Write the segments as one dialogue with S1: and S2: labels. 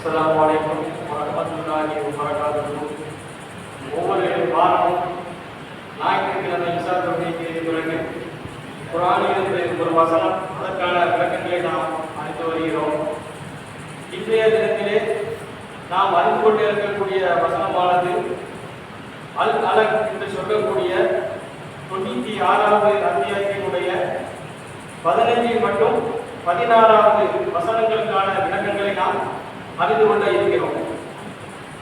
S1: அஸ்லாம் அலைக்கும் வரஹ்மத்துல்லாஹி வபரகாத்துஹு ஒவ்வொரு வாரமும் ஞாயிற்றுக்கிழமை இசா தொழுகைக்கு பிறகு குரானிலிருந்து ஒரு வசனம் அதற்கான விளக்கங்களை நாம் அளித்து வருகிறோம். இன்றைய தினத்திலே நாம் அறிந்து கொண்டு இருக்கக்கூடிய வசனமானது அல் அலக் என்று சொல்லக்கூடிய தொண்ணூற்றி ஆறாவது அத்தியாயத்தினுடைய பதினைஞ்சு மற்றும் பதினாறாவது வசனங்களுக்கான விளக்கங்களை நாம் அறிந்து கொள்ள இருக்கிறோம்.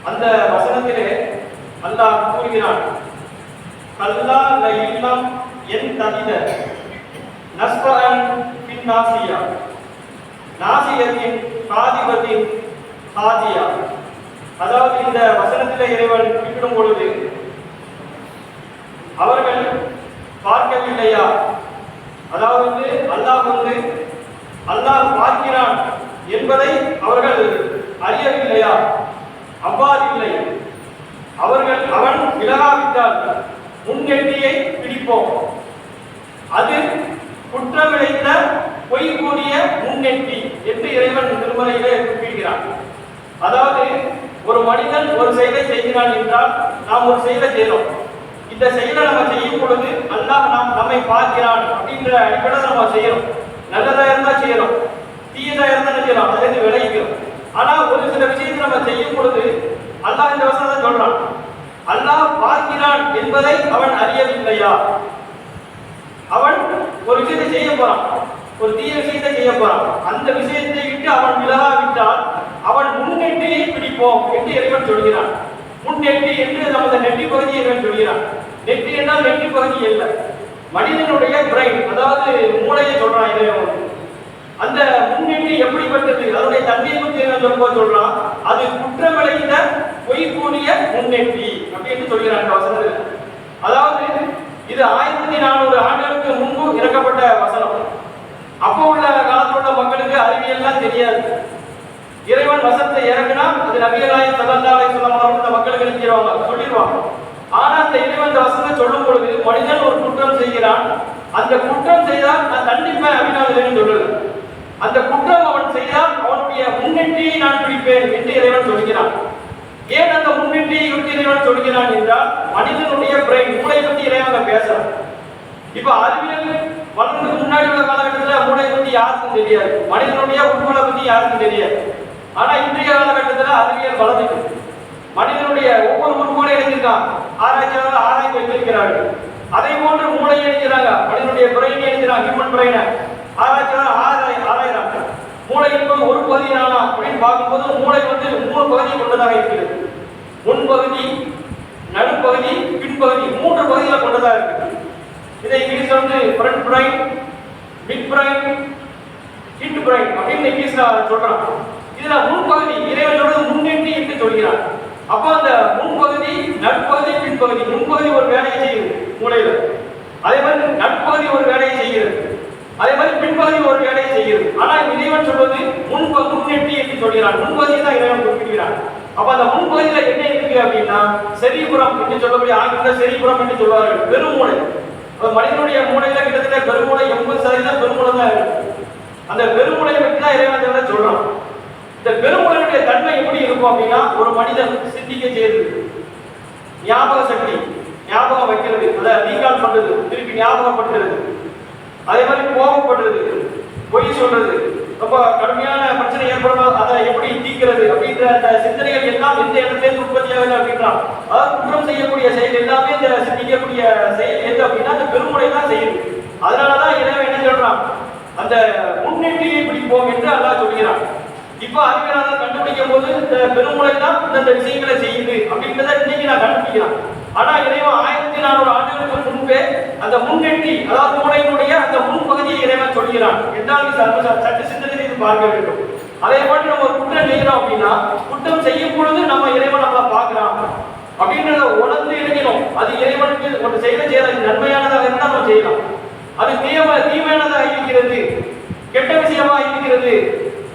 S1: அந்த வசனத்திலே அல்லாஹ் கூறுகிறான் கல்லா ல இல்லம் என் தவித நஸ்பரன் பின் நாசியா நாசியத்தின் காதிபத்தின் காதியா அதாவது இந்த வசனத்திலே இறைவன் குறிப்பிடும் பொழுது அவர்கள் பார்க்கவில்லையா? அதாவது அல்லாஹ் வந்து அல்லாஹ் பார்க்கிறான் என்பதை அவர்கள் அறியவில்லையா அவ்வாறு இல்லை. அவர்கள் அவன் விலகாவிட்டால் முன்னெட்டியை பிடிப்போம். அது குற்றமிழைத்த பொய் கூறிய முன்னெட்டி என்று இறைவன் திருமலையிலே குறிப்பிடுகிறான் அதாவது ஒரு மனிதன் ஒரு செயலை செய்கிறான் என்றால் நாம் ஒரு செயலை செய்கிறோம் இந்த செயலை நம்ம செய்யும் பொழுது அல்லாஹ் நாம் நம்மை பார்க்கிறான் அப்படின்ற அடிப்படையில் நம்ம செய்யறோம். நல்லதா இருந்தா செய்யறோம். தீயதா இருந்தா செய்யறோம்? அதுலேருந்து விளைவிக்கிறோம் ஆனா ஒரு சில விஷயத்தை நம்ம செய்யும் பொழுது அல்லாஹ் இந்த வசனத்தை சொல்றான். அல்லாஹ் பார்க்கிறான் என்பதை அவன் அறியவில்லையா? அவன் ஒரு விஷயத்தை செய்ய போறான். ஒரு தீய விஷயத்தை செய்ய போறான். அந்த விஷயத்தை விட்டு அவன் விலகாவிட்டால் அவன் முன்னெட்டியை பிடிப்போம் என்று இறைவன் சொல்கிறான். முன்னெட்டி என்று நமது நெட்டி பகுதி இறைவன் சொல்கிறான். நெட்டி என்றால் நெட்டி பகுதி இல்லை மனிதனுடைய பிரைன் அதாவது மூளையை சொல்றான் இறைவன் அந்த முன்னெட்டி எப்படிப்பட்டது அதனுடைய தன்மையை பற்றி என்ன சொல்லும்போது சொல்றான் அது குற்றமடைந்த பொய் கூடிய முன்னெட்டி அப்படின்னு சொல்கிறான் அந்த வசனத்தில் அதாவது இது ஆயிரத்தி நானூறு ஆண்டுகளுக்கு முன்பு இறக்கப்பட்ட வசனம். அப்போ உள்ள காலத்தில் உள்ள மக்களுக்கு அறிவியல்லாம் தெரியாது. இறைவன் வசத்தை இறங்கினா அது நபிகளாய் சல்லல்லாஹு அலைஹி இந்த மக்களுக்கு நினைச்சிருவாங்க சொல்லிடுவாங்க. ஆனா அந்த இறைவன் இந்த சொல்லும் பொழுது மனிதன் ஒரு குற்றம் செய்கிறான். அந்த குற்றம் செய்தால் நான் தண்டிப்பேன் அப்படின்னு சொல்லுது. அந்த குற்றம் அவன் செய்தால் அவனுடைய முன்னெட்டியை நான் பிடிப்பேன் என்று இறைவன் சொல்கிறான். ஏன் அந்த முன்னின்றி பற்றி இறைவன் சொல்கிறான் என்றால் மனிதனுடைய பிரெயின் மூளை பற்றி இறைவன் அங்க பேசுறான். இப்ப அறிவியல் வளர்ந்து முன்னாடி உள்ள காலகட்டத்தில் மூளை பத்தி யாருக்கும் தெரியாது. மனிதனுடைய உட்கொலை பத்தி யாருக்கும் தெரியாது. ஆனா இன்றைய காலகட்டத்தில் அறிவியல் வளர்ந்துட்டு மனிதனுடைய ஒவ்வொரு உறுப்புகளை எழுதியிருக்கான் ஆராய்ச்சியாளர் ஆராய்ச்சி வைத்திருக்கிறார்கள் அதே போன்று மூளை எழுதுகிறாங்க மனிதனுடைய பிரெயின் எழுதுறாங்க ஹியூமன் பிரெயினை ஆராய்ச்சியாளர் ஆராய் ஆராய்றாங்க. மூளை என்பது ஒரு பகுதியானா அப்படின்னு பார்க்கும்போது மூளை வந்து மூணு பகுதி கொண்டதாக இருக்கிறது. முன்பகுதி நடுப்பகுதி பின்பகுதி மூன்று பகுதிகளை கொண்டதாக இருக்குது இதை இங்கிலீஷ்ல வந்து front brain mid brain hind brain அப்படின்னு இங்கிலீஷில் சொல்கிறான் இதில் முன்பகுதி இறைவன் முன்னின்று என்று சொல்கிறார். அப்போ அந்த முன்பகுதி நடுப்பகுதி பின்பகுதி முன்பகுதி ஒரு வேலையை செய்யுது மூளையில் அதே மாதிரி நடுப்பகுதி ஒரு வேலையை செய்கிறது. அதே மாதிரி பின்பகுதி ஒரு வேலையை செய்கிறது. ஆனா இறைவன் சொல்வது முன்ப முன்னெட்டி என்று சொல்கிறான் முன்பகுதியை தான் இறைவன் குறிப்பிடுகிறான் அப்ப அந்த முன்பகுதியில என்ன இருக்கு அப்படின்னா செரிபுரம் என்று சொல்லக்கூடிய ஆங்கில செரிபுறம் என்று சொல்வார்கள். பெருமூளை. மனிதனுடைய மூளையில கிட்டத்தட்ட பெருமூளை எண்பது சதவீதம் பெருமூளை தான் இருக்கு. அந்த பெருமூளையை பற்றி தான் இறைவன் சொல்றான். இந்த பெருமூளையுடைய தன்மை எப்படி இருக்கும் அப்படின்னா ஒரு மனிதன் சிந்திக்க செய்யுது ஞாபக சக்தி ஞாபகம் வைக்கிறது. அதை ரீகால் பண்றது திருப்பி ஞாபகப்படுத்துறது. அதே மாதிரி கோபப்படுறது பொய் சொல்றது ரொம்ப கடுமையான பிரச்சனை ஏற்படும்? அதை எப்படி தீர்க்கிறது? அப்படின்ற அந்த சிந்தனைகள் எல்லாம் எந்த இடத்துல உற்பத்தி ஆகுது அப்படின்றான் அதாவது குற்றம் செய்யக்கூடிய செயல் எல்லாமே இந்த சிந்திக்கக்கூடிய செயல் எது அப்படின்னா அந்த பெருமுறை தான் செய்யுது அதனாலதான் இறைவன் என்ன சொல்றான்? அந்த முன்னெட்டியை பிடிப்போம் என்று அல்லாஹ் சொல்கிறான். இப்ப அறிவியலாளர் கண்டுபிடிக்கும் போது இந்த பெருமுறை தான் இந்த விஷயங்களை செய்யுது அப்படின்றத இன்னைக்கு நான் கண்டுபிடிக்கிறேன். ஆனா இறைவன் ஆயிரத்தி நானூறு ஆண்டுகளுக்கு முன்பே அந்த முன்னெட்டி அதாவது மூளையினுடைய அந்த முன்பகுதியை இறைவன் சொல்கிறான். என்றால் சர்வ சற்று சிந்தனை செய்து பார்க்க வேண்டும். அதே மாதிரி நம்ம ஒரு குற்றம் செய்கிறோம் அப்படின்னா குற்றம் செய்யும் பொழுது நம்ம இறைவன் நம்மளை பார்க்கிறான். அப்படின்றத உணர்ந்து எழுதினோம். அது இறைவனுக்கு ஒரு செய்த செய்யறது நன்மையானதாக இருந்தால் நம்ம செய்யலாம். அது தீமை தீமையானதாக இருக்கிறது. கெட்ட விஷயமா இருக்கிறது.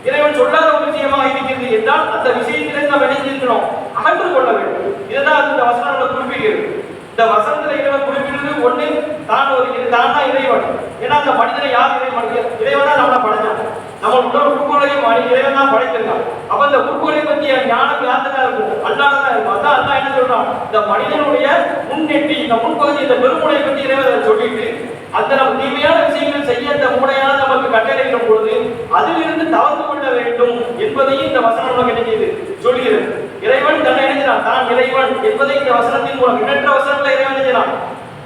S1: இறைவன் சொல்லாத ஒரு விஷயமா இருக்கிறது என்றால் அந்த விஷயத்திலிருந்து நாம் இணைஞ்சிருக்கணும் அகன்று கொள்ள வேண்டும். இதுதான் இந்த வசனங்களை குறிப்பிடுகிறது. இந்த வசனத்தில் இறைவன் குறிப்பிடுறது ஒண்ணு தான் ஒரு இது தான் தான் இறைவன். ஏன்னா அந்த மனிதனை யார் இறைவன் இறைவன் தான் நம்மளை படைச்சான் நம்ம உடல் உட்கொலையும் மனி இறைவன் தான் படைத்திருக்கான் அப்ப அந்த உட்கொலை பற்றி ஞானம் யார்கிட்ட இருக்கும்? அல்லாத தான் இருக்கும். அதான் அல்லா என்ன சொல்றான்? இந்த மனிதனுடைய முன்னெட்டி இந்த முன்பகுதி இந்த பெருமுனை பற்றி இறைவன் சொல்லிட்டு அந்த நம்ம தீமையான விஷயங்கள் செய்ய இந்த மூடையான நமக்கு கட்டளையிடும் பொழுது அதிலிருந்து தவிர்த்து கொள்ள வேண்டும் என்பதையும் இந்த வசனம் நமக்கு நினைக்கிறது சொல்கிறது. இறைவன் தன்னை நினைக்கிறான் தான் இறைவன் என்பதை இந்த வசனத்தின் மூலம் எண்ணற்ற வசனங்களை இறைவன் நினைக்கிறான்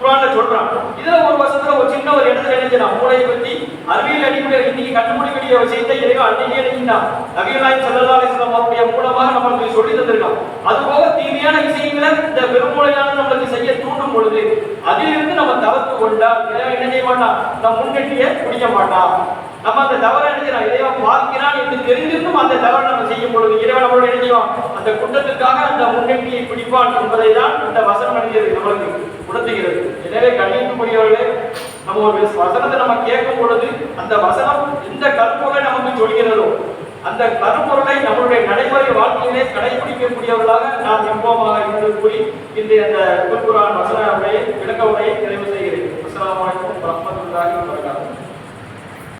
S1: குரான்ல சொல்றான். இதுல ஒரு வசத்துல ஒரு சின்ன ஒரு இடத்துல நினைக்கிறான் மூளையை பத்தி அறிவியல் அடிப்படையில் இன்னைக்கு கண்டுபிடிக்கக்கூடிய விஷயத்தை இறைவன் அன்னைக்கே நினைக்கிறான் நவீனாய் சல்லல்லாஹு அலைஹி வஸல்லம் அவருடைய மூலமாக நம்மளுக்கு சொல்லி தந்திருக்கான். அதுபோக தீமையான விஷயங்களை இந்த பெருமூளையான நம்மளுக்கு செய்ய தூண்டும் பொழுது அதிலிருந்து நம்ம தவிர்த்து கொண்டா இறைவன் என்ன செய்ய மாட்டான்? நம் முன்னெட்டிய குடிக்க மாட்டான். நம்ம அந்த தவறை நினைக்கிறான் இறைவன் பார்க்கிறான் என்று தெரிஞ்சிருந்தும் அந்த தவறை நம்ம செய்யும் பொழுது இறைவன் நம்மளோட நினைவான் அந்த குற்றத்துக்காக அந்த முன்னெட்டியை பிடிப்பான் என்பதை தான் இந்த வசனம் அணிகிறது நம்மளுக்கு. உணர்த்துகிறது. எனவே கண்ணியத்துக்குரியவர்களே நம்ம ஒரு வசனத்தை நம்ம கேட்கும் பொழுது அந்த வசனம் எந்த கருப்பொருளை நமக்கு சொல்கிறதோ அந்த கருப்பொருளை நம்மளுடைய நடைமுறை வாழ்க்கையிலே கடைபிடிக்கக்கூடியவர்களாக நாம் எப்போமாக இருந்து கூறி இன்றைய அந்த குர்குரான் வசன உரையை விளக்க உரையை நிறைவு செய்கிறேன். அஸ்ஸலாமு அலைக்கும்